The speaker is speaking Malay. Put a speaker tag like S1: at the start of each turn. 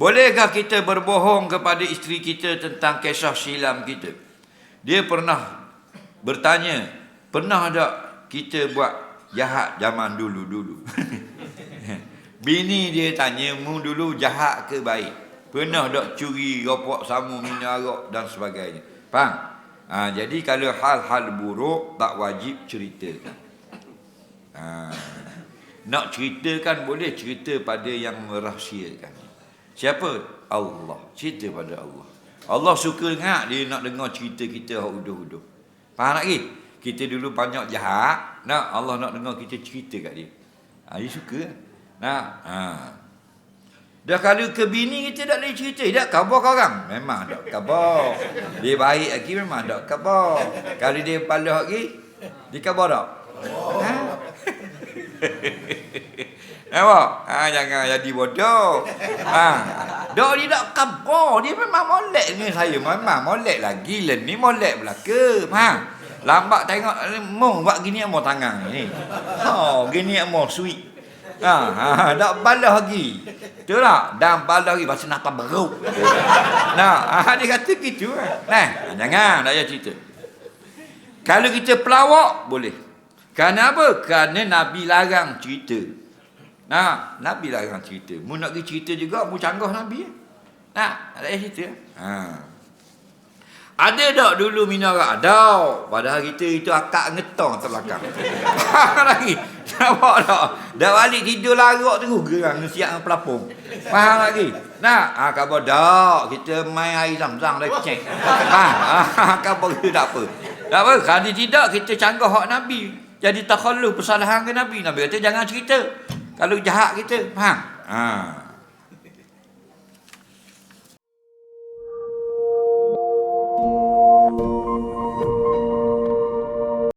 S1: Bolehkah kita berbohong kepada isteri kita tentang kisah silam kita? Dia pernah bertanya, pernah tak kita buat jahat zaman dulu-dulu? Bini dia tanya, mu dulu jahat ke baik? Pernah tak curi, ropok samu, minum arak dan sebagainya? Faham? Ha, jadi kalau hal-hal buruk tak wajib ceritakan. Ha, nak ceritakan boleh cerita pada yang merahsiakan. Siapa? Allah. Cerita pada Allah. Allah suka dengar dia nak dengar cerita kita hak uduh-uduh. Faham lagi? Kita dulu banyak jahat, nak Allah nak dengar kita cerita kat dia. Ha, dia suka. Nah, ha. Dah kalau ke bini kita tak boleh cerita, tak khabar kau orang. Memang tak khabar. Dia baik lagi memang tak khabar. Kalau dia palah lagi, dia khabar tak? Ha? Nampak? Ha, jangan jadi bodoh. Ha. Dok dia tak khabar. Dia memang molek ni saya. Memang molek lagi. Gila ni molek belaka. Ha. Lambat tengok. Mau buat gini mau tangan ni. Ha, gini mau sweet. Ha, ha, tak balas lagi. Betul tak? Dan balas lagi pasal nak beruk. Nah, ha, dia kata gitu. Nah, jangan tak payah cerita. Kalau kita pelawak boleh. Kerana apa? Kerana Nabi larang cerita. Nah, Nabi larang cerita. Mu nak pergi cerita juga, mu canggah Nabi. Nah, tak payah cerita. Ha. Ada tak dulu minara? Ada. Padahal kita itu akak ngetong terbelakang. Faham lagi? Nampak tak? Dah balik tidur larak tu gerang siap dengan pelapung. Faham lagi? Nah, ha, khabar tak? Kita main air zam-zam dah cek. Ha, ha, khabar tu tak apa. Tak apa, kalau tidak kita canggah hak Nabi. Jadi takhallu persalahan ke Nabi. Nabi kata jangan cerita. Kalau jahat kita, faham? Ha.